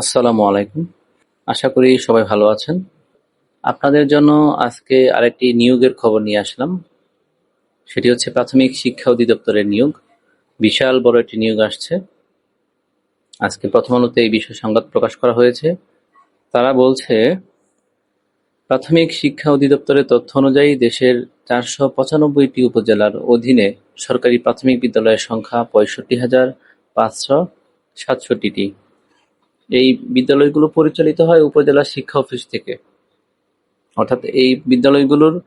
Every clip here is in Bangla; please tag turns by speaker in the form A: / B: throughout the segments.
A: আসসালামু আলাইকুম। আশা করি সবাই ভালো আছেন। আপনাদের জন্য আজকে আরেকটি নিয়োগের খবর নিয়ে আসলাম। সেটি হচ্ছে প্রাথমিক শিক্ষা অধিদপ্তরের নিয়োগ। বিশাল বড় একটি নিয়োগ আসছে। আজকে প্রথম আলোতে এই বিষয়ে সংবাদ প্রকাশ করা হয়েছে। তারা বলছে, প্রাথমিক শিক্ষা অধিদপ্তরের তথ্য অনুযায়ী দেশের চারশো পঁচানব্বইটি উপজেলার অধীনে সরকারি প্রাথমিক বিদ্যালয়ের সংখ্যা পঁয়ষট্টি হাজার পাঁচশো সাতষট্টিটি। এই বিদ্যালয়গুলো পরিচালিত হয় উপজেলা শিক্ষা অফিস থেকে। অর্থাৎ এই বিদ্যালয়গুলোর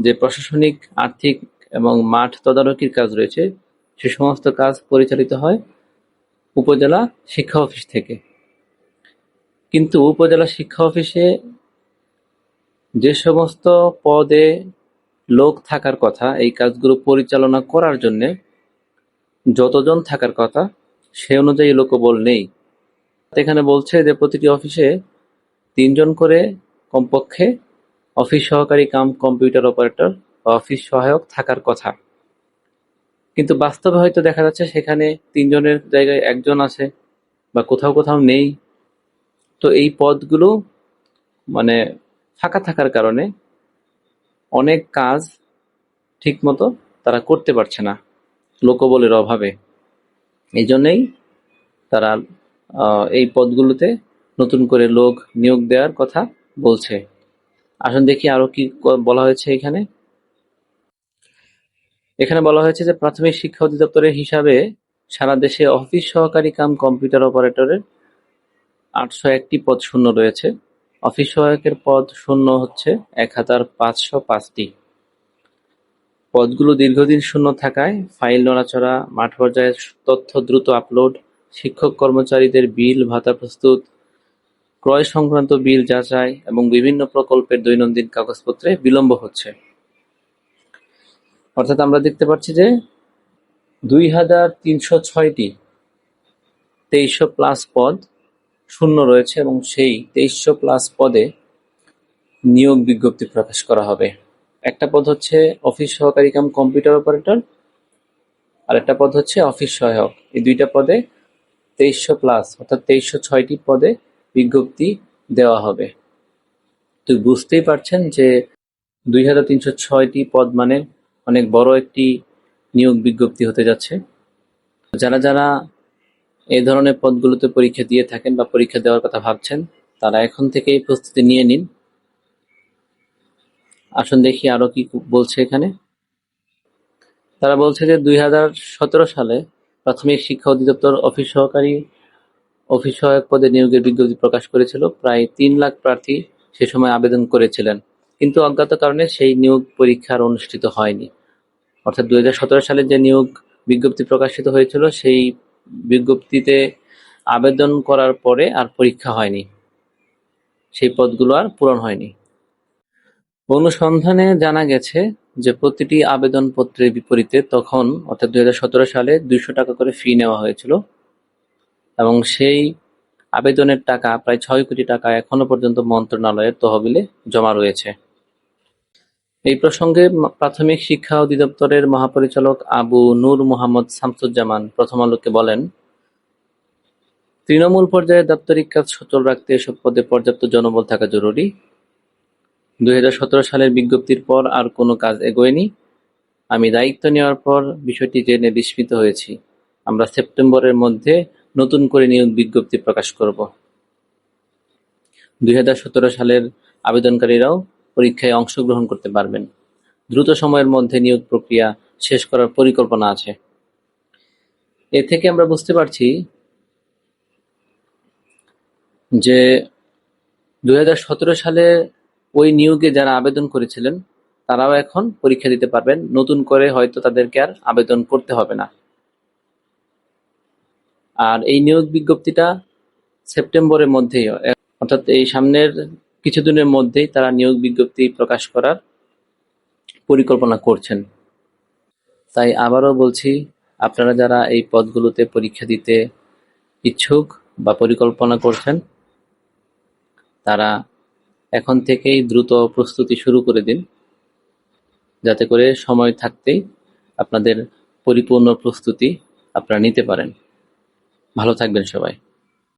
A: যে প্রশাসনিক, আর্থিক এবং মাঠ তদারকির কাজ রয়েছে, সে সমস্ত কাজ পরিচালিত হয় উপজেলা শিক্ষা অফিস থেকে। কিন্তু উপজেলা শিক্ষা অফিসে যে সমস্ত পদে লোক থাকার কথা, এই কাজগুলো পরিচালনা করার জন্যে যতজন থাকার কথা, সে অনুযায়ী লোকবল নেই। এখানে বলছে যে প্রতিটি অফিসে তিনজন করে কমপক্ষে অফিস সহকারী কাম কম্পিউটার অপারেটর বা অফিস সহায়ক থাকার কথা। কিন্তু বাস্তবে হয়তো দেখা যাচ্ছে সেখানে তিনজনের জায়গায় একজন আছে বা কোথাও কোথাও নেই। তো এই পদগুলো মানে ফাঁকা থাকার কারণে অনেক কাজ ঠিকমতো তারা করতে পারছে না, লোকবলের অভাবে। এই জন্যেই তারা এই পদগুলোতে নতুন করে লোক নিয়োগ দেওয়ার কথা বলছে। আসুন দেখি আরও কি বলা হয়েছে এখানে। এখানে বলা হয়েছে যে প্রাথমিক শিক্ষা অধিদপ্তরের হিসাবে সারা দেশে অফিস সহকারী কাম কম্পিউটার অপারেটরের আটশো একটি পদ শূন্য রয়েছে। অফিস সহায়কের পদ শূন্য হচ্ছে এক হাজার পাঁচশো পাঁচটি। পদগুলো দীর্ঘদিন শূন্য থাকায় ফাইল নড়াচড়া, মাঠ পর্যায়ে তথ্য দ্রুত আপলোড শিক্ষক কর্মচারীদের বিল, ভাতা প্রস্তুত, ক্রয় সংক্রান্ত বিল যাচাই এবং বিভিন্ন প্রকল্পের দৈনন্দিন কাগজপত্রে বিলম্ব হচ্ছে। অর্থাৎ আমরা দেখতে পাচ্ছি যে দুই হাজার তিনশো ছয়টি তেইশশো প্লাস পদ শূন্য রয়েছে এবং সেই তেইশশো প্লাস পদে নিয়োগ বিজ্ঞপ্তি প্রকাশ করা হবে। একটা পদ হচ্ছে অফিস সহকারী কাম কম্পিউটার অপারেটর আর একটা পদ হচ্ছে অফিস সহায়ক। এই দুইটা পদে তেইশশো প্লাস অর্থাৎ তেইশশো ছয়টি পদে বিজ্ঞপ্তি দেওয়া হবে। তো বুঝতেই পারছেন যে দুই হাজার তিনশো ছয়টি পদ মানে অনেক বড় একটি নিয়োগ বিজ্ঞপ্তি হতে যাচ্ছে। যারা যারা এই ধরনের পদগুলোতে পরীক্ষা দিয়ে থাকেন বা পরীক্ষা দেওয়ার কথা ভাবছেন, তারা এখন থেকেই প্রস্তুতি নিয়ে নিন। আসুন দেখি আরও কি বলছে এখানে। তারা বলছে যে দুই হাজার সতেরো সালে প্রাথমিক শিক্ষা অধিদপ্তর অফিস সহকারী অফিস সহায়ক পদে নিয়োগের বিজ্ঞপ্তি প্রকাশ করেছিল। প্রায় তিন লাখ প্রার্থী সে সময় আবেদন করেছিলেন। কিন্তু অজ্ঞাত কারণে সেই নিয়োগ পরীক্ষার অনুষ্ঠিত হয়নি। অর্থাৎ দুই হাজার সতেরো সালে যে নিয়োগ বিজ্ঞপ্তি প্রকাশিত হয়েছিল, সেই বিজ্ঞপ্তিতে আবেদন করার পরে আর পরীক্ষা হয়নি। সেই পদগুলো আর পূরণ হয়নি। অনুসন্ধানে জানা গেছে যে প্রতিটি আবেদনপত্রের বিপরীতে তখন, অর্থাৎ দুই হাজার সতেরো সালে দুইশো টাকা করে ফি নেওয়া হয়েছিল। এবং সেই আবেদনের টাকা, প্রায় ছয় কোটি টাকা এখনও পর্যন্ত মন্ত্রণালয়ের তহবিলে জমা রয়েছে। এই প্রসঙ্গে প্রাথমিক শিক্ষা অধিদপ্তরের মহাপরিচালক আবু নূর মোহাম্মদ শামসুজ্জামান প্রথম আলোকে বলেন, তৃণমূল পর্যায়ে দাপ্তরিক কাজ সচল রাখতে এসব পদে পর্যাপ্ত জনবল থাকা জরুরি। দুই হাজার সতেরো সালের বিজ্ঞপ্তির পর আর কোনো কাজ এগোয়নি। আমি দায়িত্ব নেওয়ার পর বিষয়টি জেনে বিস্মিত হয়েছি। আমরা সেপ্টেম্বরের মধ্যে নতুন করে নিয়োগ বিজ্ঞপ্তি প্রকাশ করব। দুই হাজার সতেরো সালের আবেদনকারীরাও পরীক্ষায় অংশগ্রহণ করতে পারবেন। দ্রুত সময়ের মধ্যে নিয়োগ প্রক্রিয়া শেষ করার পরিকল্পনা আছে। এ থেকে আমরা বুঝতে পারছি যে দুই হাজার সতেরো সালে ওই নিয়োগে যারা আবেদন করেছিলেন, তারাও এখন পরীক্ষা দিতে পারবেন। নতুন করে হয়তো তাদেরকে আর আবেদন করতে হবে না। আর এই নিয়োগ বিজ্ঞপ্তিটা সেপ্টেম্বরের মধ্যেই, অর্থাৎ এই সামনের কিছুদিনের মধ্যেই তারা নিয়োগ বিজ্ঞপ্তি প্রকাশ করার পরিকল্পনা করছেন। তাই আবারও বলছি, আপনারা যারা এই পদগুলোতে পরীক্ষা দিতে ইচ্ছুক বা পরিকল্পনা করছেন, তারা এখন থেকেই দ্রুত প্রস্তুতি শুরু করে দিন, যাতে করে সময় থাকতেই আপনাদের পরিপূর্ণ প্রস্তুতি আপনারা নিতে পারেন। ভালো থাকবেন সবাই।